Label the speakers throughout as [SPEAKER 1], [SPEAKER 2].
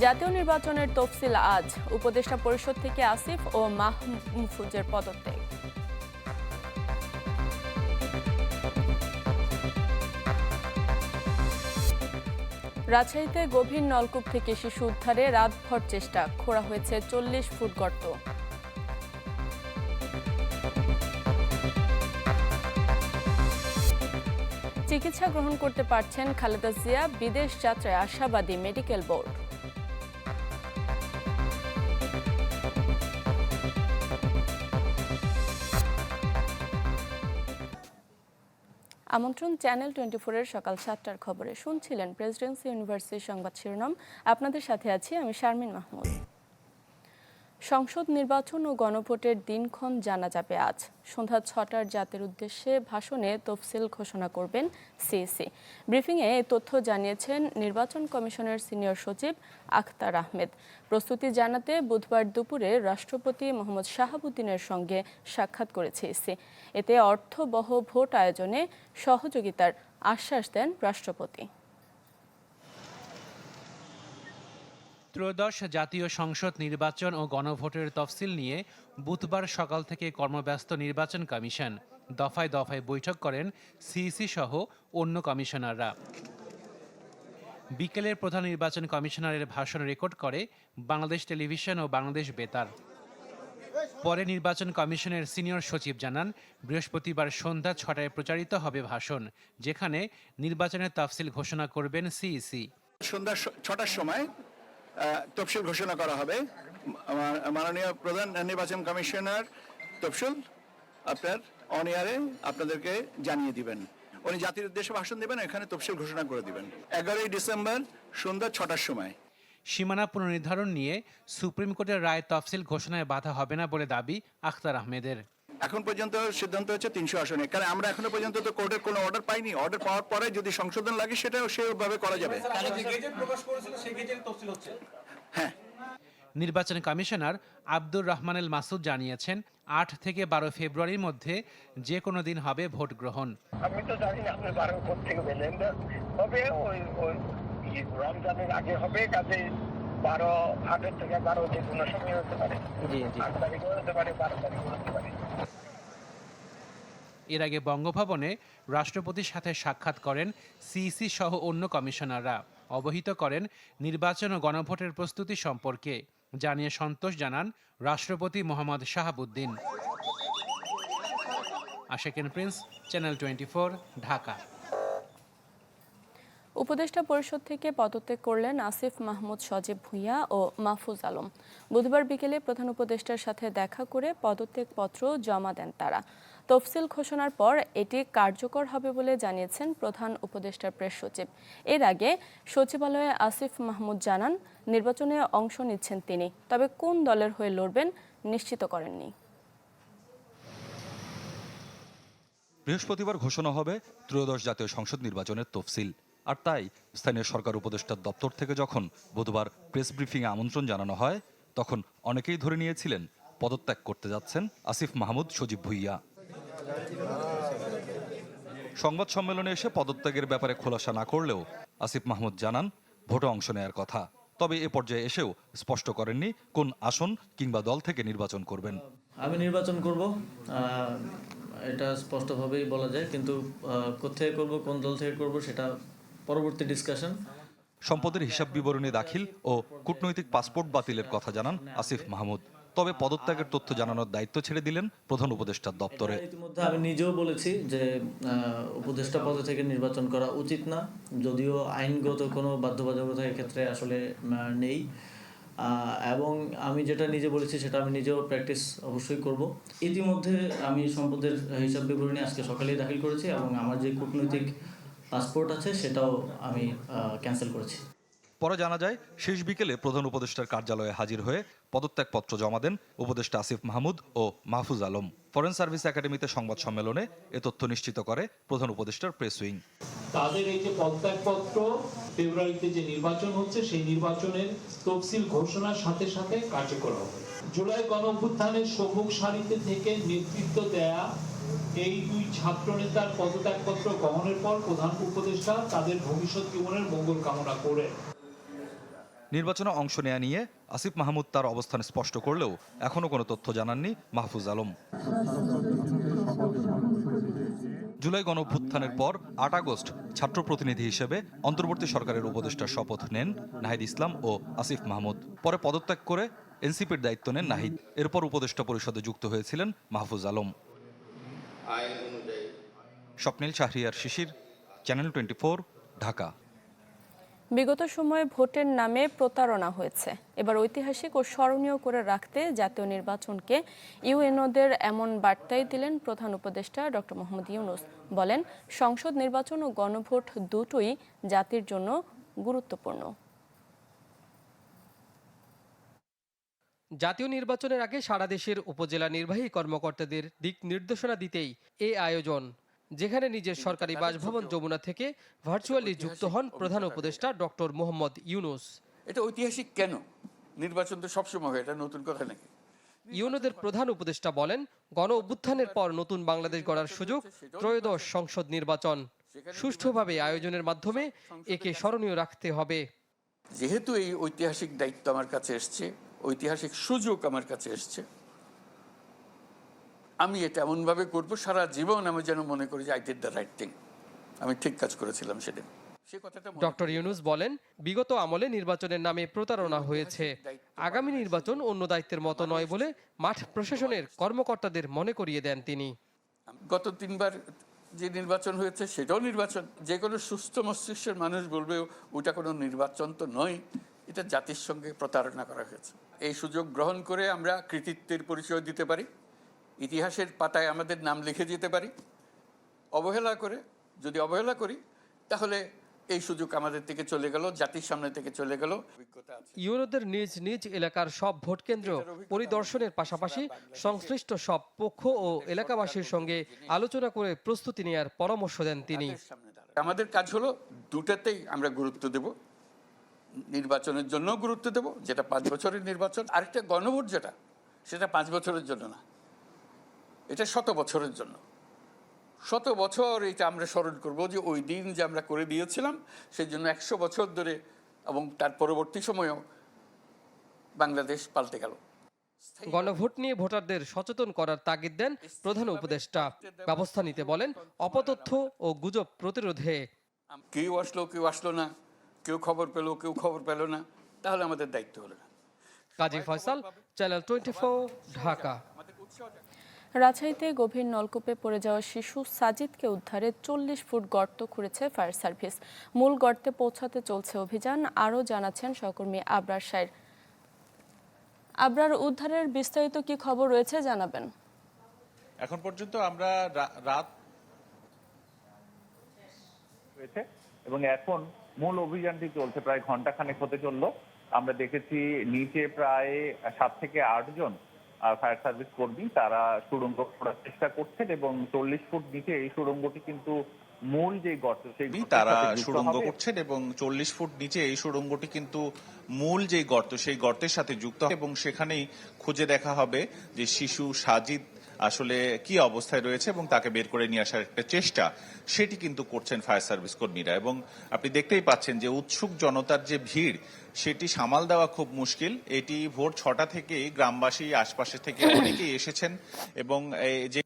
[SPEAKER 1] জাতীয় নির্বাচনের তফসিল আজ। উপদেষ্টা পরিষদ থেকে আসিফ ও মাহমুফুজের পদত্যাগ। রাজশাহীতে গভীর নলকূপ থেকে শিশু উদ্ধারে রাতভর চেষ্টা, খোঁড়া হয়েছে চল্লিশ ফুট গর্ত। চিকিৎসা গ্রহণ করতে পারছেন খালেদা জিয়া, বিদেশ যাত্রায় আশাবাদী মেডিকেল বোর্ড। আমন্ত্রণ চ্যানেল টোয়েন্টি ফোরের সকাল সাতটার খবরে। শুনছিলেন প্রেসিডেন্সি ইউনিভার্সিটির সংবাদ শিরোনাম। আপনাদের সাথে আছি আমি শারমিন মাহমুদ। সংসদ নির্বাচন ও গণভোটের দিনক্ষণ জানা যাবে আজ। সন্ধ্যা ছটার জাতির উদ্দেশ্যে ভাষণে তফসিল ঘোষণা করবেন সিইসি। ব্রিফিংয়ে এই তথ্য জানিয়েছেন নির্বাচন কমিশনের সিনিয়র সচিব আখতার আহমেদ। প্রস্তুতি জানাতে বুধবার দুপুরে রাষ্ট্রপতি মোহাম্মদ শাহাবুদ্দিনের সঙ্গে সাক্ষাৎ করেছে ইসি এতে অর্থবহ ভোট আয়োজনে সহযোগিতার আশ্বাস দেন রাষ্ট্রপতি।
[SPEAKER 2] ত্রয়োদশ জাতীয় সংসদ নির্বাচন ও গণভোটের তফসিল নিয়ে বুধবার সকাল থেকে কর্মব্যস্ত নির্বাচন কমিশন। দফায় দফায় বৈঠক করেন সিইসি সহ অন্য কমিশনাররা। বিকেলের প্রধান নির্বাচন কমিশনারের ভাষণ রেকর্ড করে বাংলাদেশ টেলিভিশন ও বাংলাদেশ বেতার। পরে নির্বাচন কমিশনের সিনিয়র সচিব জানান, বৃহস্পতিবার সন্ধ্যা ছটায় প্রচারিত হবে ভাষণ, যেখানে নির্বাচনের তফসিল ঘোষণা করবেন সিইসি।
[SPEAKER 3] সন্ধ্যা ছটার সময় তফসিল ঘোষণা করা হবে। মাননীয় প্রধান নির্বাচন কমিশনার তফসিল আপনার অন ইয়ারে আপনাদেরকে জানিয়ে দিবেন। উনি জাতির উদ্দেশ্যে ভাষণ দেবেন, এখানে তফসিল ঘোষণা করে দিবেন। এগারোই ডিসেম্বর সন্ধ্যা ছটার সময়।
[SPEAKER 2] সীমানা পুনর্নির্ধারণ নিয়ে সুপ্রিম কোর্টের রায় তফসিল ঘোষণায় বাধা হবে না বলে দাবি আখতার আহমেদের।
[SPEAKER 3] এখন পর্যন্ত সিদ্ধান্ত হচ্ছে তিনশো আসনে। কারণ আমরা এখনও পর্যন্ত তো কোর্টের কোনো অর্ডার পাইনি। অর্ডার পাওয়ার পরে যদি সংশোধন লাগে সেটাও সেভাবে করা যাবে। হ্যাঁ।
[SPEAKER 2] নির্বাচন কমিশনার আব্দুর রহমানুল মাসুদ জানিয়েছেন আট থেকে বারো ফেব্রুয়ারির মধ্যে যে কোনো দিন হবে ভোট গ্রহণ।
[SPEAKER 4] আমি তো জানি না আপনি বারো থেকে পেলেন ওই ওই রমজানের আগে হবে কাজে বারো আটের থেকে বারো যে কোনো সময় হতে পারে। আট তারিখও হতে পারে বারো তারিখও হতে পারে।
[SPEAKER 2] এর আগে বঙ্গভবনে রাষ্ট্রপতির সাথে সাক্ষাৎ করেন সিইসি সহ অন্য কমিশনাররা। অবহিত করেন নির্বাচন ও গণভোটের প্রস্তুতি সম্পর্কে। জানিয়ে সন্তোষ জানান রাষ্ট্রপতি Mohammad Shahabuddin. Ashekin Prince, channel twenty Dhaka.
[SPEAKER 1] উপদেষ্টা পরিষদ থেকে পদত্যাগ করলেন আসিফ মাহমুদ সজীব ভুঁইয়া ও মাহফুজ আলম। বুধবার বিকেলে প্রধান উপদেষ্টার সাথে দেখা করে পদত্যাগপত্র জমা দেন তারা। তফসিল ঘোষণার পর এটি কার্যকর হবে বলে জানিয়েছেন প্রধান উপদেষ্টার প্রেস সচিব। এর আগে সচিবালয়ে আসিফ মাহমুদ জানান, নির্বাচনে অংশ নিচ্ছেন তিনি, তবে কোন দলের হয়ে লড়বেন নিশ্চিত করেননি।
[SPEAKER 5] বৃহস্পতিবার ঘোষণা হবে ত্রয়োদশ জাতীয় সংসদ নির্বাচনের তফসিল। আর তাই স্থানীয় সরকার উপদেষ্টার দপ্তর থেকে যখন বুধবার প্রেস ব্রিফিংয়ে আমন্ত্রণ জানানো হয়, তখন অনেকেই ধরে নিয়েছিলেন পদত্যাগ করতে যাচ্ছেন আসিফ মাহমুদ, সজীব ভুইয়া। সংবাদ সম্মেলনে এসে পদত্যাগের ব্যাপারে খোলাসা না করলেও আসিফ মাহমুদ জানান ভোটে অংশ নেয়ার কথা। তবে এ পর্যায়ে এসেও স্পষ্ট করেননি কোন আসন কিংবা দল থেকে নির্বাচন করবেন।
[SPEAKER 6] আমি নির্বাচন করব। এটা স্পষ্টভাবেই বলা যায় কিন্তু কোথায় করব কোন দল থেকে করব সেটা পরবর্তী ডিসকাশন
[SPEAKER 5] সম্পদের হিসাব বিবরণী দাখিল ও কূটনৈতিক পাসপোর্ট বাতিলের কথা জানান আসিফ মাহমুদ। তবে পদত্যাগের তথ্য জানানোর দায়িত্ব ছেড়ে দিলেন প্রধান উপদেষ্টার দপ্তরে।
[SPEAKER 6] ইতিমধ্যে আমি নিজেও বলেছি যে উপদেষ্টা পদে থেকে নির্বাচন করা উচিত না। যদিও আইনগত কোনো বাধ্যবাধকতা ক্ষেত্রে আসলে নেই। এবং আমি যেটা নিজে বলেছি সেটা আমি নিজেও প্র্যাকটিস অবশ্যই করব। ইতিমধ্যে আমি সম্পদের হিসাব বিবরণী আজকে সকালেই দাখিল করেছি এবং আমার যে কূটনৈতিক পাসপোর্ট আছে সেটাও আমি ক্যান্সেল করেছি।
[SPEAKER 5] পরে জানা যায়, শেষ বিকেলে প্রধান উপদেষ্টার কার্যালয়ে হাজির হয়ে পদত্যাগপত্র জমা দেন উপদেষ্টা আসিফ মাহমুদ ও মাহফুজ আলম। ফরেন সার্ভিস একাডেমিতে সংবাদ সম্মেলনে এ তথ্য নিশ্চিত করে প্রধান উপদেষ্টার প্রেস উইং।
[SPEAKER 7] তাদের এই যে পদত্যাগপত্র, ফেব্রুয়ারিতে যে নির্বাচন হচ্ছে, সেই নির্বাচনের তফসিল ঘোষণার সাথে সাথে কার্যকর হবে। জুলাই গণ অভ্যুত্থানের সম্মুখ সারিতে থেকে নেতৃত্ব দেয়া এই দুই ছাত্র নেতার পদত্যাগপত্র গ্রহণের পর প্রধান উপদেষ্টা তাদের ভবিষ্যৎ জীবনের মঙ্গল কামনা করে
[SPEAKER 5] নির্বাচনে অংশ নেয়া নিয়ে আসিফ মাহমুদ তার অবস্থান স্পষ্ট করলেও এখনও কোনো তথ্য জানাননি মাহফুজ আলম। জুলাই গণভ্যুত্থানের পর আট আগস্ট ছাত্র প্রতিনিধি হিসেবে অন্তর্বর্তী সরকারের উপদেষ্টার শপথ নেন নাহিদ ইসলাম ও আসিফ মাহমুদ। পরে পদত্যাগ করে এনসিপির দায়িত্ব নেন নাহিদ। এরপর উপদেষ্টা পরিষদে যুক্ত হয়েছিলেন Mahfuz Alam. Swapnil Shahriar Shishir, channel twenty Dhaka.
[SPEAKER 1] বিগত সময়ে ভোটের নামে প্রতারণা হয়েছে। এবার ঐতিহাসিক ও স্মরণীয় করে রাখতে জাতীয় নির্বাচনকে ইউএনওদের এমন বার্তাই দিলেন প্রধান উপদেষ্টা ডক্টর মোহাম্মদ ইউনুস। বলেন, সংসদ নির্বাচন ও গণভোট দুটোই জাতির জন্য গুরুত্বপূর্ণ।
[SPEAKER 8] জাতীয় নির্বাচনের আগে সারা দেশের উপজেলা নির্বাহী কর্মকর্তাদের দিক নির্দেশনা দিতেই এ আয়োজন। যেখানে নিজের সরকারি বাসভবন যমুনা থেকে ভার্চুয়ালি যুক্ত হন প্রধান উপদেষ্টা ডক্টর মোহাম্মদ ইউনুস।
[SPEAKER 9] এটা ঐতিহাসিক কেন? নির্বাচন তো সবসময় এটা নতুন কথা নাকি?
[SPEAKER 8] ইউনোদের প্রধান উপদেষ্টা বলেন গণ অভ্যুত্থানের পর নতুন বাংলাদেশ গড়ার সুযোগ ত্রয়োদশ সংসদ নির্বাচন। সুষ্ঠুভাবে আয়োজনের মাধ্যমে একে স্মরণীয় রাখতে হবে।
[SPEAKER 9] যেহেতু এই ঐতিহাসিক দায়িত্ব আমার কাছে এসছে ঐতিহাসিক সুযোগ আমার কাছে এসছে আমি এটা এমনভাবে করব সারা জীবন আমি যেন মনে করি যে I did the right thing আমি ঠিক কাজ করেছিলাম সেদিন।
[SPEAKER 8] ডক্টর ইউনুস বলেন বিগত আমলে নির্বাচনের নামে প্রতারণা হয়েছে। আগামী নির্বাচন অন্য দায়িত্বের মতো নয় বলে মাঠ প্রশাসনের কর্মকর্তাদের মনে করিয়ে দেন তিনি।
[SPEAKER 9] গত তিনবার যে নির্বাচন হয়েছে সেটাও নির্বাচন। যে কোনো সুস্থ মস্তিষ্কের মানুষ বলবে ওটা কোনো নির্বাচন তো নয় এটা জাতির সঙ্গে প্রতারণা করা হয়েছে। এই সুযোগ গ্রহণ করে আমরা কৃতিত্বের পরিচয় দিতে পারি। ইতিহাসের পাতায় আমাদের নাম লিখে যেতে পারি। অবহেলা করে যদি অবহেলা করি তাহলে এই সুযোগ আমাদের থেকে চলে গেল জাতির সামনে থেকে চলে গেল।
[SPEAKER 8] ইউরোদের নিজ নিজ এলাকার সব ভোট কেন্দ্র পরিদর্শনের পাশাপাশি সংশ্লিষ্ট সব পক্ষ ও এলাকাবাসীর সঙ্গে আলোচনা করে প্রস্তুতি নেওয়ার পরামর্শ দেন তিনি।
[SPEAKER 9] আমাদের কাজ হলো দুটাতেই আমরা গুরুত্ব দেব। নির্বাচনের জন্য গুরুত্ব দেব যেটা পাঁচ বছরের নির্বাচন। আরেকটা গণভোট যেটা সেটা পাঁচ বছরের জন্য না। এটা শত বছরের জন্য। শত বছর এটা আমরা স্মরণ করব যে ওই দিন যে আমরা করে দিয়েছিলাম সেই জন্য একশো বছর ধরে এবং তার পরবর্তী সময়েও বাংলাদেশ পাল্টে গেল।
[SPEAKER 8] গণভোট নিয়ে ভোটারদের সচেতন করার তাগিদ দেন প্রধান উপদেষ্টা। ব্যবস্থা নিতে বলেন অপতথ্য ও গুজব প্রতিরোধে।
[SPEAKER 9] কেউ আসলো কেউ আসলো না কেউ খবর পেল কেউ খবর পেল না তাহলে আমাদের দায়িত্ব হলো না।
[SPEAKER 8] Kazi Faisal channel twenty Dhaka.
[SPEAKER 1] রাজশাহীতে গভীর নলকূপে পড়ে যাওয়া শিশু সাজিদকে উদ্ধারে চল্লিশ ফুট গর্ত খুঁড়েছে ফায়ার সার্ভিস। মূল গর্তে পৌঁছাতে চলছে অভিযান আরও জানাচ্ছেন সহকর্মী আবরার সাইর আবরার উদ্ধারের বিস্তারিত কি খবর রয়েছে জানাবেন।
[SPEAKER 10] এখন পর্যন্ত আমরা রাত
[SPEAKER 11] হয়েছে এবং এখন মূল অভিযানটি চলছে প্রায় ঘণ্টা খানেক হতে চলল। আমরা দেখেছি নিচে প্রায় সাত থেকে আট জন ফায়ার সার্ভিস কর্মী তারা সুড়ঙ্গ খোঁড়ার চেষ্টা করছেন এবং চল্লিশ ফুট নিচে এই সুড়ঙ্গটি কিন্তু মূল যে গর্ত সেই
[SPEAKER 10] তারা সুড়ঙ্গ করছেন এবং চল্লিশ ফুট নিচে এই সুড়ঙ্গটি কিন্তু মূল যে গর্ত সেই গর্তের সাথে যুক্ত এবং সেখানেই খুঁজে দেখা হবে যে শিশু সাজিদ আসলে কি অবস্থায় রয়েছে এবং তাকে বের করে নিয়ে আসার একটা চেষ্টা, সেটি কিন্তু করছেন ফায়ার সার্ভিস কর্মীরা। এবং আপনি দেখতেই পাচ্ছেন যে উৎসুক জনতার যে ভিড়, সেটি সামাল দেওয়া খুব মুশকিল। এটি ভোর ছটা থেকেই গ্রামবাসী আশপাশে থেকে অনেকেই এসেছেন এবং যে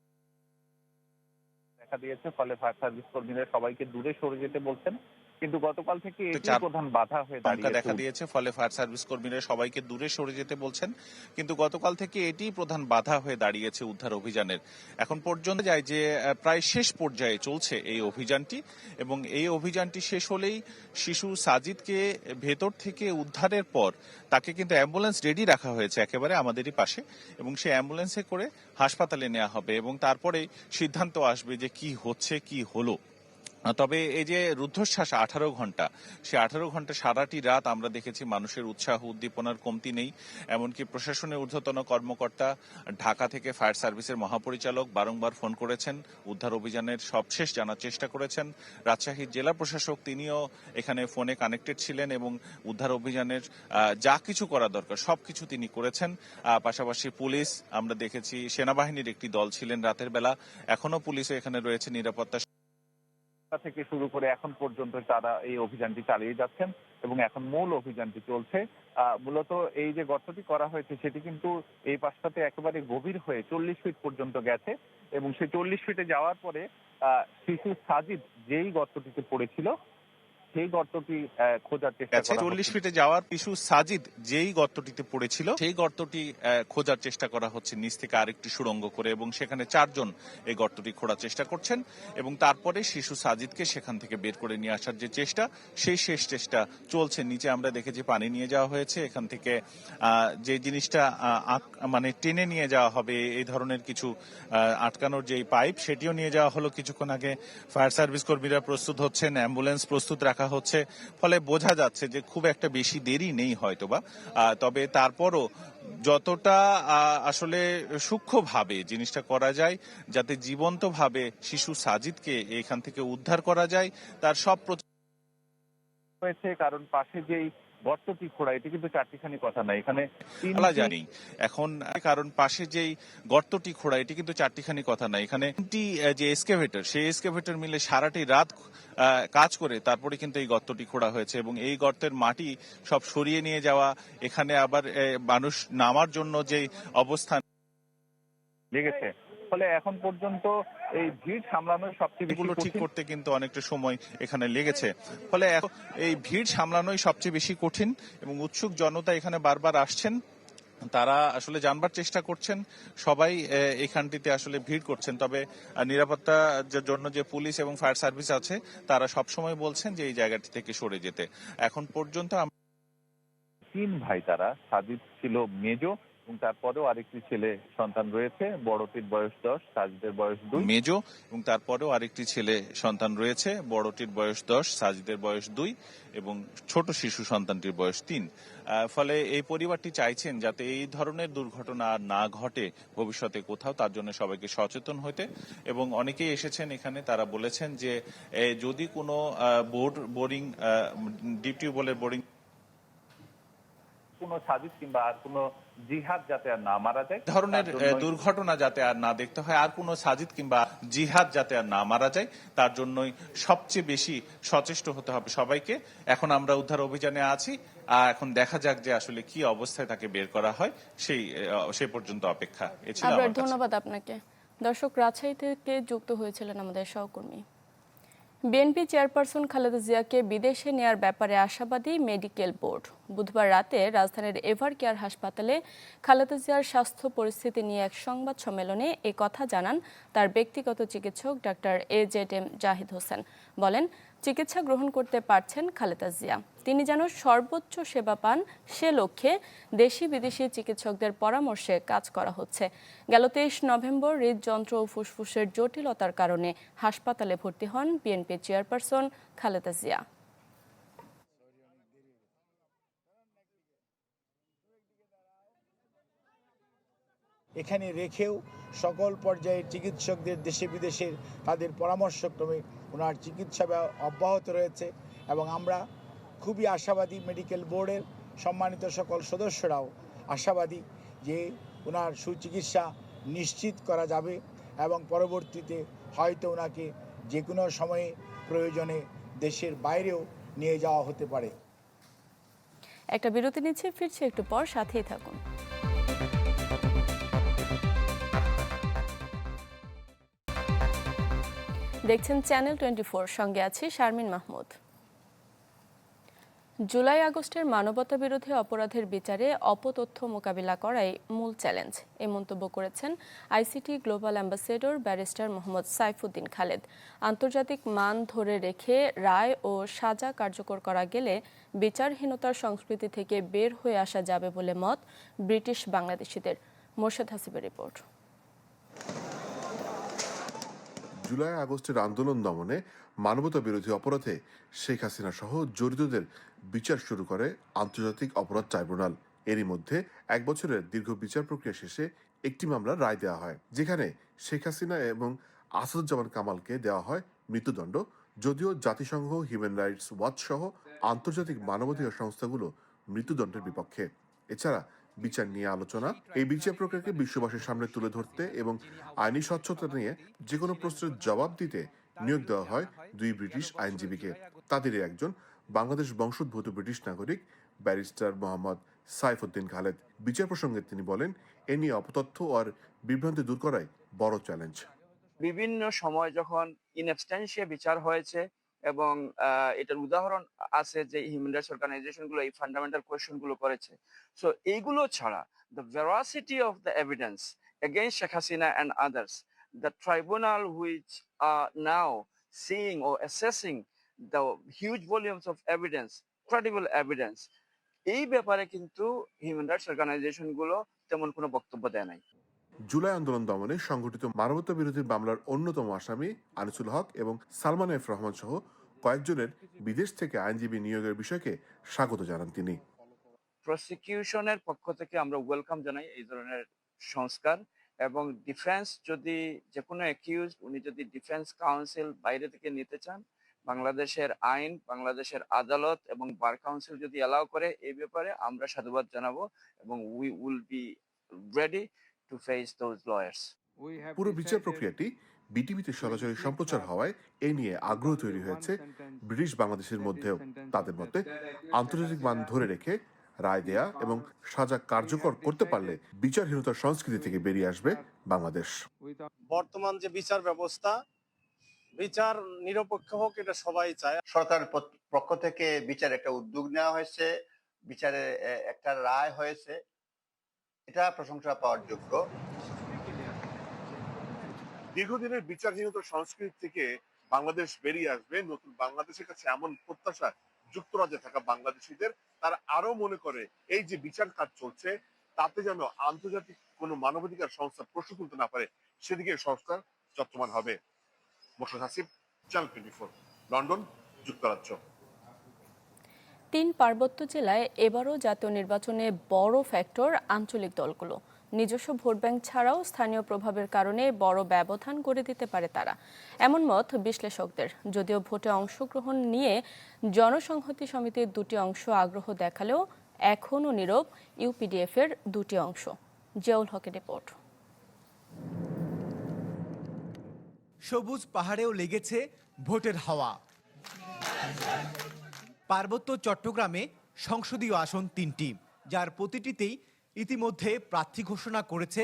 [SPEAKER 11] দেখা দিয়েছে, ফলে ফায়ার সার্ভিস কর্মীরা সবাইকে দূরে সরে যেতে বলছেন। কিন্তু গতকাল থেকে এটি প্রধান বাধা হয়ে দাঁড়িয়েছে।
[SPEAKER 10] দেখা দিয়েছে ফলে ফায়ার সার্ভিস কর্মীরা সবাইকে দূরে সরে যেতে বলছেন। কিন্তু গতকাল থেকে এটি প্রধান বাধা হয়ে দাঁড়িয়েছে উদ্ধার অভিযানের। এখন পর্যন্ত যায় যে প্রায় শেষ পর্যায়ে চলছে এই অভিযানটি এবং এই অভিযানটি শেষ হলেই শিশু সাজিদকে ভেতর থেকে উদ্ধারের পর তাকে কিন্তু অ্যাম্বুলেন্স রেডি রাখা হয়েছে একেবারে আমাদেরই পাশে এবং সেই অ্যাম্বুলেন্সে করে হাসপাতালে নেওয়া হবে এবং তারপরে সিদ্ধান্ত আসবে যে কি হচ্ছে কি হলো। তবে এই যে রুদ্ধশ্বাস আঠারো ঘণ্টা, সে আঠারো ঘণ্টা সারাটি রাত আমরা দেখেছি মানুষের উৎসাহ, উদ্দীপনার কমতি নেই। এমনকি প্রশাসনের ঊর্ধ্বতন কর্মকর্তা, ঢাকা থেকে ফায়ার সার্ভিসের মহাপরিচালক বারংবার ফোন করেছেন, উদ্ধার অভিযানের সবশেষ জানার চেষ্টা করেছেন। রাজশাহীর জেলা প্রশাসক তিনিও এখানে ফোনে কানেক্টেড ছিলেন এবং উদ্ধার অভিযানের যা কিছু করা দরকার, সবকিছু তিনি করেছেন। পাশাপাশি পুলিশ, আমরা দেখেছি সেনাবাহিনীর একটি দল ছিলেন রাতের বেলা। এখনও পুলিশও এখানে রয়েছে নিরাপত্তা
[SPEAKER 11] আটটা থেকে শুরু করে এখন পর্যন্ত তারা এই অভিযানটি চালিয়ে যাচ্ছেন এবং এখন মূল অভিযানটি চলছে। মূলত এই যে গর্তটি করা হয়েছে সেটি কিন্তু এই পাশটাতে একেবারে গভীর হয়ে চল্লিশ ফিট পর্যন্ত গেছে এবং সেই চল্লিশ ফিটে যাওয়ার পরে শিশু সাজিদ যেই গর্তটিতে পড়েছিল সেই গর্তটি খোঁজার চেষ্টা করা
[SPEAKER 10] চল্লিশ ফিটে যাওয়ার পিছু সাজিদ যেই গর্তটিতে পড়েছিল সেই গর্তটি খোঁজার চেষ্টা করা হচ্ছে নিচ থেকে আরেকটি সুড়ঙ্গ করে এবং সেখানে চারজন এই গর্তটি খোঁড়ার চেষ্টা করছেন এবং তারপরে শিশু সাজিদকে সেখান থেকে বের করে নিয়ে আসার যে চেষ্টা সেই শেষ চেষ্টা চলছে। নিচে আমরা দেখেছি পানি নিয়ে যাওয়া হয়েছে এখান থেকে আহ, যে জিনিসটা মানে টেনে নিয়ে যাওয়া হবে এই ধরনের কিছু আহ, আটকানোর যে পাইপ সেটিও নিয়ে যাওয়া হলো। কিছুক্ষণ আগে ফায়ার সার্ভিস কর্মীরা প্রস্তুত হচ্ছেন অ্যাম্বুলেন্স প্রস্তুত রাখা হচ্ছে। ফলে বোঝা যাচ্ছে যে খুব একটা বেশি দেরি নেই হয়তোবা। তবে তারপরও যতটা আসলে সূক্ষ্মভাবে জিনিসটা করা যায়, যাতে জীবন্তভাবে শিশু সাজিদকে এখান থেকে উদ্ধার করা যায়, তার সব
[SPEAKER 11] হয়েছে, কারণ পাশে যেই গর্তটি খোঁড়া এটি কিন্তু চারটিখানি কথা না এখানে
[SPEAKER 10] জানি। এখন কারণ পাশে যেই গর্তটি খোঁড়া এটি কিন্তু চারটিখানি কথা না এখানে তিনটি যে এসকেভেটর সেই এসকেভেটর মিলে সারাটি রাত আহ, কাজ করে তারপরে কিন্তু এই গর্তটি খোঁড়া হয়েছে এবং এই গর্তের মাটি সব সরিয়ে নিয়ে যাওয়া এখানে আবার মানুষ নামার জন্য যে অবস্থান
[SPEAKER 11] লেগেছে। ফলে এখন পর্যন্ত এই ভিড় সামলানো সবচেয়ে বেশি
[SPEAKER 10] ঠিক। করতে কিন্তু অনেকটা সময় এখানে লেগেছে। ফলে এই ভিড় সামলানোই সবচেয়ে বেশি কঠিন এবং উৎসুক জনতা এখানে বারবার আসছেন। তারা আসলে জানবার চেষ্টা করছেন। সবাই এখানটিতে আসলে ভিড় করছেন। তবে নিরাপত্তার জন্য যে পুলিশ এবং ফায়ার সার্ভিস আছে তারা সবসময় বলছেন যে এই জায়গাটি থেকে সরে যেতে। এখন পর্যন্ত
[SPEAKER 11] তিন ভাই তারা সাজিদ ছিল মেজো এবং তারপরেও আরেকটি ছেলে সন্তান রয়েছে, বড়টির বয়স দশ, সাজিদের বয়স দুই।
[SPEAKER 10] মেজ, এবং তারপরেও আরেকটি ছেলে সন্তান রয়েছে, বড়টির বয়স দশ, সাজিদের বয়স দুই, এবং ছোট শিশু সন্তানটির বয়স তিন। ফলে এই পরিবারটি চাইছেন যাতে এই ধরনের দুর্ঘটনা না ঘটে ভবিষ্যতে কোথাও, তার জন্য সবাইকে সচেতন হতে। এবং অনেকেই এসেছেন এখানে, তারা বলেছেন যে যদি কোনো বোর্ড, বোরিং ডিপ টিউবওয়েলের বোরিং
[SPEAKER 11] কোনো সাজিদ কিংবা আর কোনো জিহাদ যাতে আর না মারা যায়
[SPEAKER 10] ধরনের দুর্ঘটনা যাতে আর না দেখতে হয় আর কোনো সাজিদ কিংবা জিহাদ যাতে আর না মারা যায় তার জন্যই সবচেয়ে বেশি সচেষ্ট হতে হবে সবাইকে। এখন আমরা উদ্ধার অভিযানে আছি আর এখন দেখা যাক যে আসলে কি অবস্থায় তাকে বের করা হয় সেই সেই পর্যন্ত অপেক্ষা।
[SPEAKER 1] ধন্যবাদ আপনাকে। দর্শক রাজশাহী থেকে যুক্ত হয়েছিলেন আমাদের সহকর্মী। বিএনপি চেয়ারপারসন খালেদা জিয়াকে বিদেশে নেয়ার ব্যাপারে আশাবাদী মেডিকেল বোর্ড। বুধবার রাতে রাজধানীর এভার কেয়ার হাসপাতালে খালেদা জিয়ার স্বাস্থ্য পরিস্থিতি নিয়ে এক সংবাদ সম্মেলনে এ কথা জানান তার ব্যক্তিগত চিকিৎসক doctor A Z M Zahid Hossain. বলেন, চিকিৎসা গ্রহণ করতে পারছেন খালেদা জিয়া। তিনি যেন সর্বোচ্চ সেবা পান সে লক্ষ্যে দেশি বিদেশি চিকিৎসকদের পরামর্শে কাজ করা হচ্ছে। গেল তেইশ নভেম্বর হৃদযন্ত্র ও ফুসফুসের জটিলতার কারণে হাসপাতালে ভর্তি হন বিএনপি চেয়ারপারসন খালেদা জিয়া।
[SPEAKER 12] এখানে রেখেও সকল পর্যায়ের চিকিৎসকদের দেশে বিদেশের তাদের পরামর্শক্রমে ওনার চিকিৎসা অব্যাহত রয়েছে এবং আমরা খুবই আশাবাদী মেডিকেল বোর্ডের সম্মানিত সকল সদস্যরাও আশাবাদী যে ওনার সুচিকিৎসা নিশ্চিত করা যাবে এবং পরবর্তীতে হয়তো ওনাকে যে কোনো সময়ে প্রয়োজনে দেশের বাইরেও নিয়ে যাওয়া হতে পারে।
[SPEAKER 1] একটা বিরতি নিচ্ছে, ফিরছে একটু পর, সাথেই থাকুন। দেখছেন চ্যানেল টোয়েন্টি সঙ্গে আছি শারমিন মাহমুদ। জুলাই আগস্টের মানবতা বিরোধী অপরাধের বিচারে অপতথ্য মোকাবিলা করাই মূল চ্যালেঞ্জ। এ মন্তব্য করেছেন ICT global ambassador barrister Mohammad Saifuddin Khaled. আন্তর্জাতিক মান ধরে রেখে রায় ও সাজা কার্যকর করা গেলে বিচারহীনতার সংস্কৃতি থেকে বের হয়ে আসা যাবে বলে মত ব্রিটিশ বাংলাদেশিদের। মোর্শেদ হাসিবের রিপোর্ট।
[SPEAKER 13] জুলাই আগস্টের আন্দোলন দমনে মানবতা বিরোধী অপরাধে শেখ হাসিনা সহ জড়িতদের বিচার শুরু করে আন্তর্জাতিক অপরাধ ট্রাইব্যুনাল। এরই মধ্যে এক বছরের দীর্ঘ বিচার প্রক্রিয়া শেষে একটি মামলার রায় দেওয়া হয়, যেখানে শেখ হাসিনা এবং আসাদুজ্জামান কামালকে দেওয়া হয় মৃত্যুদণ্ড। যদিও জাতিসংঘ হিউম্যান রাইটস ওয়াচ সহ আন্তর্জাতিক মানবাধিকার সংস্থাগুলো মৃত্যুদণ্ডের বিপক্ষে। এছাড়া বিচার নিয়ে আলোচনা, এই বিচার প্রক্রিয়াকে বিশ্ববাসীর সামনে তুলে ধরতে এবং আইনি স্বচ্ছতা নিয়ে যে কোনো প্রশ্নের জবাব দিতে নিয়োগ দেওয়া হয় দুই ব্রিটিশ আইনজীবীকে। তাদেরই একজন বাংলাদেশ বংশোদ্ভূত ব্রিটিশ নাগরিক, ব্যারিস্টার মোহাম্মদ সাইফুদ্দিন খালেদ। বিচার প্রসঙ্গে তিনি বলেন, এ নিয়ে অপতথ্য আর বিভ্রান্তি দূর করাই বড় চ্যালেঞ্জ।
[SPEAKER 14] বিভিন্ন সময় যখন ইনএবস্টেন্সিয়া বিচার হয়েছে এবং এটার উদাহরণ আছে যে হিউম্যান রাইটস অর্গানাইজেশনগুলো এই ফান্ডামেন্টাল কোয়েশ্চেনগুলো করেছে। সো এইগুলো ছাড়া the veracity of the evidence against Sheikh Hasina and others the tribunal which are now seeing or assessing the huge volumes of evidence credible evidence এই ব্যাপারে কিন্তু হিউম্যান রাইটস অর্গানাইজেশনগুলো তেমন কোনো বক্তব্য দেয় নাই।
[SPEAKER 13] জুলাই আন্দোলন দমনে সংগঠিত মানবতা বিরোধী মামলার অন্যতম আসামি আনিসুল হক এবং সালমান এফ রহমান সহ কয়েকজনের বিদেশ থেকে আইনজীবী নিয়োগের বিষয়কে স্বাগত জানান তিনি।
[SPEAKER 14] প্রসিকিউশনের পক্ষ থেকে আমরা ওয়েলকাম জানাই এই ধরনের সংস্কার এবং ডিফেন্স যদি যে কোনো অ্যাকিউজ উনি যদি ডিফেন্স কাউন্সিল বাইরে থেকে নিতে চান বাংলাদেশের আইন বাংলাদেশের আদালত এবং বার কাউন্সিল যদি অ্যালাউ করে এই ব্যাপারে আমরা সাধুবাদ জানাব এবং we will be ready to face those lawyers
[SPEAKER 13] পুরো বিচার প্রক্রিয়াটি বিটিভিতে সরাসরি সম্প্রচার হওয়ায় এ নিয়ে আগ্রহ তৈরি হয়েছে ব্রিটিশ বাংলাদেশের মধ্যেও। তাদের মতে আন্তর্জাতিক মান ধরে রেখে রায় দেয়া এবং সাজা কার্যকর করতে পারলে বিচারহীনতার সংস্কৃতি থেকে বেরিয়ে আসবে বাংলাদেশ।
[SPEAKER 15] বর্তমান যে বিচার ব্যবস্থা বিচার নিরপেক্ষ হোক এটা সবাই চায়।
[SPEAKER 16] সরকারের পত- পক্ষ থেকে বিচার একটা উদ্যোগ নেওয়া হয়েছে বিচারে একটা রায় হয়েছে। এটা প্রশংসা পাওয়ার যোগ্য।
[SPEAKER 13] দীর্ঘদিনের বিচারহীনতার সংস্কৃতি থেকে বাংলাদেশ বেরিয়ে আসবে। নতুন বাংলাদেশের কাছে এমন প্রত্যাশা যুক্তরাজ্যে থাকা বাংলাদেশিদের, তারা আরও মনে করে, এই যে বিচার কাজ চলছে, তাতে যেন আন্তর্জাতিক কোনো মানবাধিকার সংস্থা প্রশ্ন তুলতে না পারে, সেদিকে সংস্থার যত্নবান হবে। Moshad Hasib channel twenty four London, যুক্তরাজ্য।
[SPEAKER 1] তিন পার্বত্য জেলায় এবারও জাতীয় নির্বাচনে বড় ফ্যাক্টর আঞ্চলিক দলগুলো। নিজস্ব ভোট ব্যাংক ছাড়াও স্থানীয় প্রভাবের কারণে বড় ব্যবধান করে দিতে পারে তারা। এমন মত বিশ্লেষকদের। যদিও ভোটে অংশগ্রহণ নিয়ে জনসংহতি সমিতির দুটি অংশ আগ্রহ দেখালেও এখনও নীরব ইউপিডিএফ এর দুটি অংশ। জিয়াউল হকের রিপোর্ট।
[SPEAKER 17] সবুজ পাহাড়েও লেগেছে ভোটের হাওয়া। পার্বত্য চট্টগ্রামে সংসদীয় আসন তিনটি, যার প্রতিটিতেই ইতিমধ্যে প্রার্থী ঘোষণা করেছে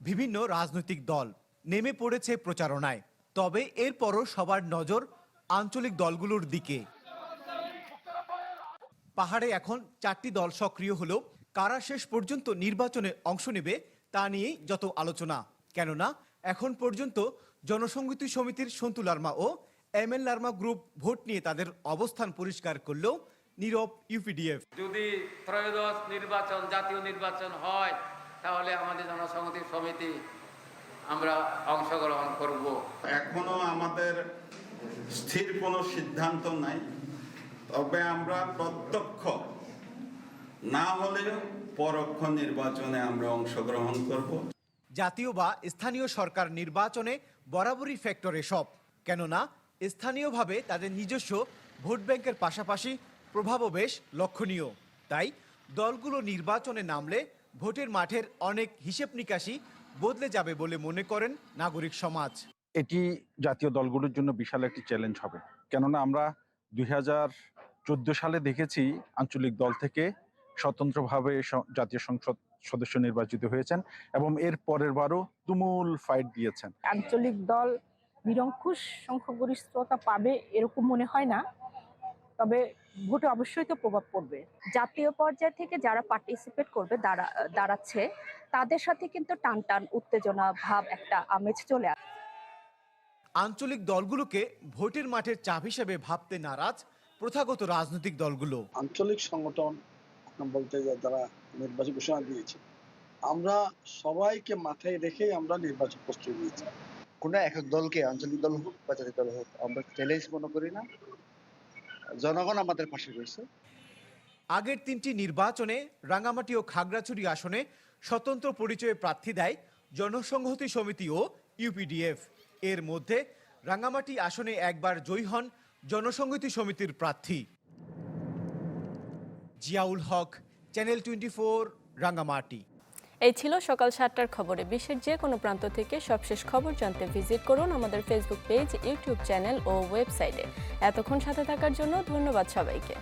[SPEAKER 17] বিভিন্ন রাজনৈতিক দল। নেমে পড়েছে প্রচারণায়। তবে এরপরও সবার নজর আঞ্চলিক দলগুলোর দিকে। পাহাড়ে এখন চারটি দল সক্রিয় হলেও কারা শেষ পর্যন্ত নির্বাচনে অংশ নেবে তা নিয়েই যত আলোচনা। কেননা, এখন পর্যন্ত জনসংগীতি সমিতির সন্তু লার্মা ও M L Larma group vote নিয়ে তাদের অবস্থান পরিষ্কার করলেও নীরব ইউপিডিএফ।
[SPEAKER 18] যদি ত্রয়োদশ নির্বাচন জাতীয় নির্বাচন হয় তাহলে আমাদের জনসংহতি সমিতি আমরা অংশগ্রহণ করব।
[SPEAKER 19] এখনও আমাদের স্থির কোনো সিদ্ধান্ত নাই। তবে আমরা প্রত্যক্ষ না হলেও পরোক্ষ নির্বাচনে আমরা অংশগ্রহণ করব।
[SPEAKER 17] জাতীয় বা স্থানীয় সরকার নির্বাচনে বরাবরই ফ্যাক্টর এসব। কেননা স্থানীয়ভাবে তাদের নিজস্ব ভোট ব্যাংকের পাশাপাশি প্রভাবও বেশ লক্ষণীয়। তাই দলগুলো নির্বাচনে নামলে ভোটের মাঠের অনেক হিসেব নিকাশি বদলে যাবে বলে মনে করেন নাগরিক সমাজ।
[SPEAKER 20] এটি জাতীয় দলগুলোর জন্য বিশাল একটি চ্যালেঞ্জ হবে। কেননা আমরা দুই হাজার চোদ্দ সালে দেখেছি আঞ্চলিক দল থেকে স্বতন্ত্রভাবে জাতীয় সংসদ সদস্য নির্বাচিত হয়েছেন এবং এর পরের বারও তুমুল ফাইট দিয়েছেন।
[SPEAKER 21] আঞ্চলিক দল নিরঙ্কুশ সংখ্যাগরিষ্ঠতা পাবে এরকম মনে হয় না। তবে ভোটে অবশ্যই তো প্রভাব পড়বে।
[SPEAKER 22] জাতীয় পর্যায় থেকে যারা পার্টিসিপেট করবে দাঁড়া দাঁড়াচ্ছে তাদের সাথে কিন্তু টান টান উত্তেজনা ভাব একটা আমেজ চলে আসে
[SPEAKER 17] আঞ্চলিক দলগুলোকে ভোটের মাঠের চাপ হিসেবে ভাবতে নারাজ প্রথাগত রাজনৈতিক দলগুলো।
[SPEAKER 23] আঞ্চলিক সংগঠন বলতে যা- যারা নির্বাচন ঘোষণা দিয়েছে। আমরা সবাইকে মাথায় রেখে আমরা নির্বাচন প্রস্তুতি নিয়েছি।
[SPEAKER 16] কোনো একক দলকে আঞ্চলিক দল হোক বা জাতীয় দল হোক আমরা চ্যালেঞ্জ মনে করি না। জনগণ আমাদের পাশে রয়েছে।
[SPEAKER 17] আগের তিনটি নির্বাচনে রাঙামাটি ও খাগড়াছড়ি আসনে স্বতন্ত্র পরিচয়ে প্রার্থী দেয় জনসংহতি সমিতি ও ইউপিডিএফ। এর মধ্যে রাঙামাটি আসনে একবার জয়ী হন জনসংহতি সমিতির প্রার্থী। Ziaul Haque, channel twenty four, Rangamati.
[SPEAKER 1] এই ছিল সকাল সাতটার খবরে। বিশ্বের যে কোনো প্রান্ত থেকে সবশেষ খবর জানতে ভিজিট করুন আমাদের ফেসবুক পেজ ইউটিউব চ্যানেল ও ওয়েবসাইটে এতক্ষণ সাথে থাকার জন্য ধন্যবাদ সবাইকে।